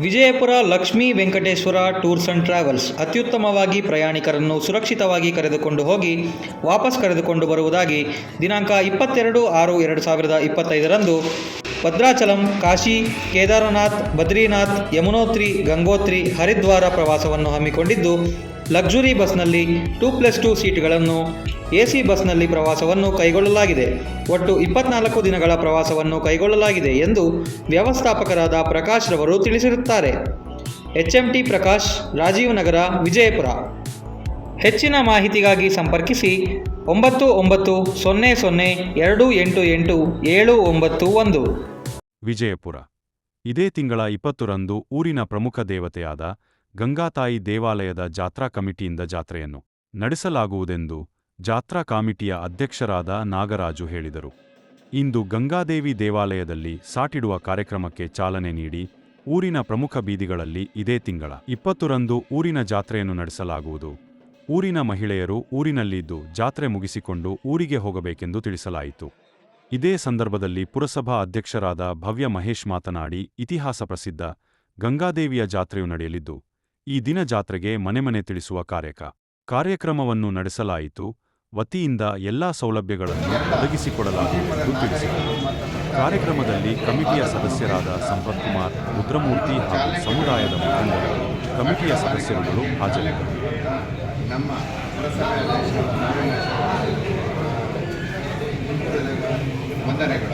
Vijayapura Lakshmi Venkateshwara tours and travels ಅತ್ಯುತ್ತಮವಾಗಿ ಪ್ರಯಾಣಿಕರನ್ನು ಸುರಕ್ಷಿತವಾಗಿ ಕರೆದುಕೊಂಡು ಹೋಗಿ ವಾಪಸ್ ಕರೆದುಕೊಂಡು ಬರುವುದಾಗಿ ದಿನಾಂಕ ಇಪ್ಪತ್ತೆರಡು ಆರು ಎರಡು ಸಾವಿರದ ಇಪ್ಪತ್ತೈದರಂದು ಭದ್ರಾಚಲಂ, ಕಾಶಿ, ಕೇದಾರನಾಥ್, ಬದ್ರಿನಾಥ್, ಯಮುನೋತ್ರಿ, ಗಂಗೋತ್ರಿ, ಹರಿದ್ವಾರ ಪ್ರವಾಸವನ್ನು ಹಮ್ಮಿಕೊಂಡಿದ್ದು ಲಕ್ಸುರಿ ಬಸ್ನಲ್ಲಿ ಟೂ ಪ್ಲಸ್ ಟೂ ಸೀಟ್ಗಳನ್ನು ಎ ಸಿ ಬಸ್ನಲ್ಲಿ ಪ್ರವಾಸವನ್ನು ಕೈಗೊಳ್ಳಲಾಗಿದೆ. ಒಟ್ಟು ಇಪ್ಪತ್ನಾಲ್ಕು ದಿನಗಳ ಪ್ರವಾಸವನ್ನು ಕೈಗೊಳ್ಳಲಾಗಿದೆ ಎಂದು ವ್ಯವಸ್ಥಾಪಕರಾದ ಪ್ರಕಾಶ್ ರವರು ತಿಳಿಸಿರುತ್ತಾರೆ. H M T Prakash, Rajeev Nagar, Vijayapura. ಹೆಚ್ಚಿನ ಮಾಹಿತಿಗಾಗಿ ಸಂಪರ್ಕಿಸಿ ಒಂಬತ್ತು ಒಂಬತ್ತು ಸೊನ್ನೆ ಸೊನ್ನೆ ಎರಡು ಎಂಟು ಎಂಟು ಏಳು ಒಂಬತ್ತು ಒಂದು. ವಿಜಯಪುರ. ಇದೇ ತಿಂಗಳ ಇಪ್ಪತ್ತರಂದು ಊರಿನ ಪ್ರಮುಖ ದೇವತೆಯಾದ ಗಂಗಾತಾಯಿ ದೇವಾಲಯದ ಜಾತ್ರಾ ಕಮಿಟಿಯಿಂದ ಜಾತ್ರೆಯನ್ನು ನಡೆಸಲಾಗುವುದೆಂದು ಜಾತ್ರಾ ಕಮಿಟಿಯ ಅಧ್ಯಕ್ಷರಾದ ನಾಗರಾಜು ಹೇಳಿದರು. ಇಂದು ಗಂಗಾದೇವಿ ದೇವಾಲಯದಲ್ಲಿ ಸಾಟಿಡುವ ಕಾರ್ಯಕ್ರಮಕ್ಕೆ ಚಾಲನೆ ನೀಡಿ ಊರಿನ ಪ್ರಮುಖ ಬೀದಿಗಳಲ್ಲಿ ಇದೇ ತಿಂಗಳ ಇಪ್ಪತ್ತರಂದು ಊರಿನ ಜಾತ್ರೆಯನ್ನು ನಡೆಸಲಾಗುವುದು. ಊರಿನ ಮಹಿಳೆಯರು ಊರಿನಲ್ಲಿದ್ದು ಜಾತ್ರೆ ಮುಗಿಸಿಕೊಂಡು ಊರಿಗೆ ಹೋಗಬೇಕೆಂದು ತಿಳಿಸಲಾಯಿತು. ಇದೇ ಸಂದರ್ಭದಲ್ಲಿ ಪುರಸಭಾ ಅಧ್ಯಕ್ಷರಾದ ಭವ್ಯ ಮಹೇಶ್ ಮಾತನಾಡಿ ಇತಿಹಾಸ ಪ್ರಸಿದ್ಧ ಗಂಗಾದೇವಿಯ ಜಾತ್ರೆಯು ನಡೆಯಲಿದ್ದು ಈ ದಿನ ಜಾತ್ರೆಗೆ ಮನೆ ಮನೆ ತಿಳಿಸುವ ಕಾರ್ಯಕ. ಕಾರ್ಯಕ್ರಮವನ್ನು ನಡೆಸಲಾಯಿತು. ವತಿಯಿಂದ ಎಲ್ಲಾ ಸೌಲಭ್ಯಗಳನ್ನು ಒದಗಿಸಿಕೊಡಲಾಗುವುದು ತಿಳಿಸಿದರು. ಕಾರ್ಯಕ್ರಮದಲ್ಲಿ ಕಮಿಟಿಯ ಸದಸ್ಯರಾದ ಸಂಪತ್ ಕುಮಾರ್, ರುದ್ರಮೂರ್ತಿ ಹಾಗೂ ಸಮುದಾಯದ ಮುಖಂಡರು, ಕಮಿಟಿಯ ಸದಸ್ಯರುಗಳು ಹಾಜರಿದ್ದರು. ವಂದನೆಗಳು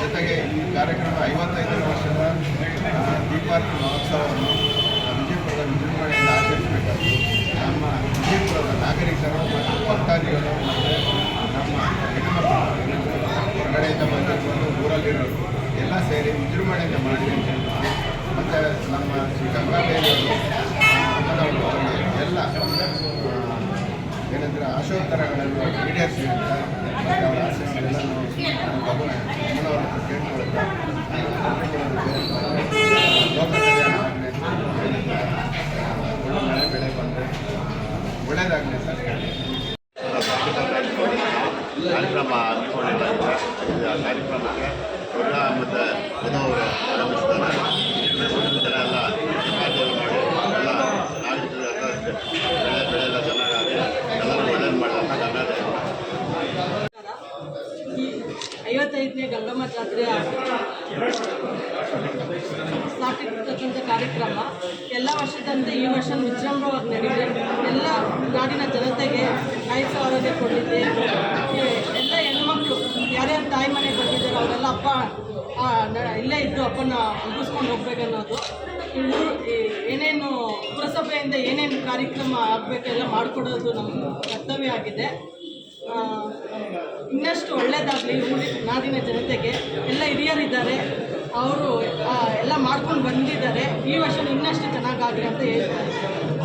ಜೊತೆಗೆ ಈ ಕಾರ್ಯಕ್ರಮ ಐವತ್ತೈದನೇ ವರ್ಷದ ದೀಪಾವಳಿ ಮಹೋತ್ಸವವನ್ನು ಎಲ್ಲ ವಿಜೃಂಭಣೆಯನ್ನು ಮಾಡಿ ಮತ್ತು ನಮ್ಮ ಶ್ರೀ ಗಂಗಾದೇವಿಯವರು ಎಲ್ಲ ಏನಂದರೆ ಆಶೋತ್ತರಗಳನ್ನು ಈಡೇರಿಸಿ ಅಂತ ಮತ್ತು ಅವರ ಒಳ್ಳೆಯದಾಗಲಿ ಅಂತ ಕಾರ್ಯಕ್ರಮ ಮಾಡಿದಂಥ ಐವತ್ತೈದನೇ ಗಂಗಮ್ಮ ಜಾತ್ರೆಯ ಸಾಕಿರ್ತಕ್ಕಂಥ ಕಾರ್ಯಕ್ರಮ. ಎಲ್ಲ ವರ್ಷದಂತೆ ಈ ವರ್ಷ ವಿಜೃಂಭವಾಗಿ ನಡೆದಿದೆ ಎಲ್ಲ ನಾಡಿನ ಜನತೆಗೆ ಕಾಯಿಸುವ ಆರೋಗ್ಯ ಕೊಟ್ಟಿದೆ ಈ ಎಲ್ಲ ಹೆಣ್ಮಕ್ಳು ಯಾರ್ಯಾರು ತಾಯಿ ಮನೆಗೆ ಬಂದಿದ್ದಾರೆ, ಅವರೆಲ್ಲ ಅಪ್ಪ ಇಲ್ಲೇ ಇದ್ದು ಅಪ್ಪನ ಮುಗಿಸ್ಕೊಂಡು ಹೋಗ್ಬೇಕನ್ನೋದು. ಈ- ಏನೇನು ಪುರಸಭೆಯಿಂದ ಏನೇನು ಕಾರ್ಯಕ್ರಮ ಆಗಬೇಕೆಲ್ಲ ಮಾಡಿಕೊಡೋದು ನಮ್ಮ ಕರ್ತವ್ಯ ಆಗಿದೆ. ಇನ್ನಷ್ಟು ಒಳ್ಳೆಯದಾಗಲಿ ಊರಿ ನಾಡಿನ ಜನತೆಗೆ. ಎಲ್ಲ ಹಿರಿಯರಿದ್ದಾರೆ. ಅವರು ಎಲ್ಲ ಮಾಡ್ಕೊಂಡು ಬಂದಿದ್ದಾರೆ. ಈ ವರ್ಷ ಇನ್ನಷ್ಟು ಚೆನ್ನಾಗಾಗಲಿ ಅಂತ ಹೇಳ್ತಾರೆ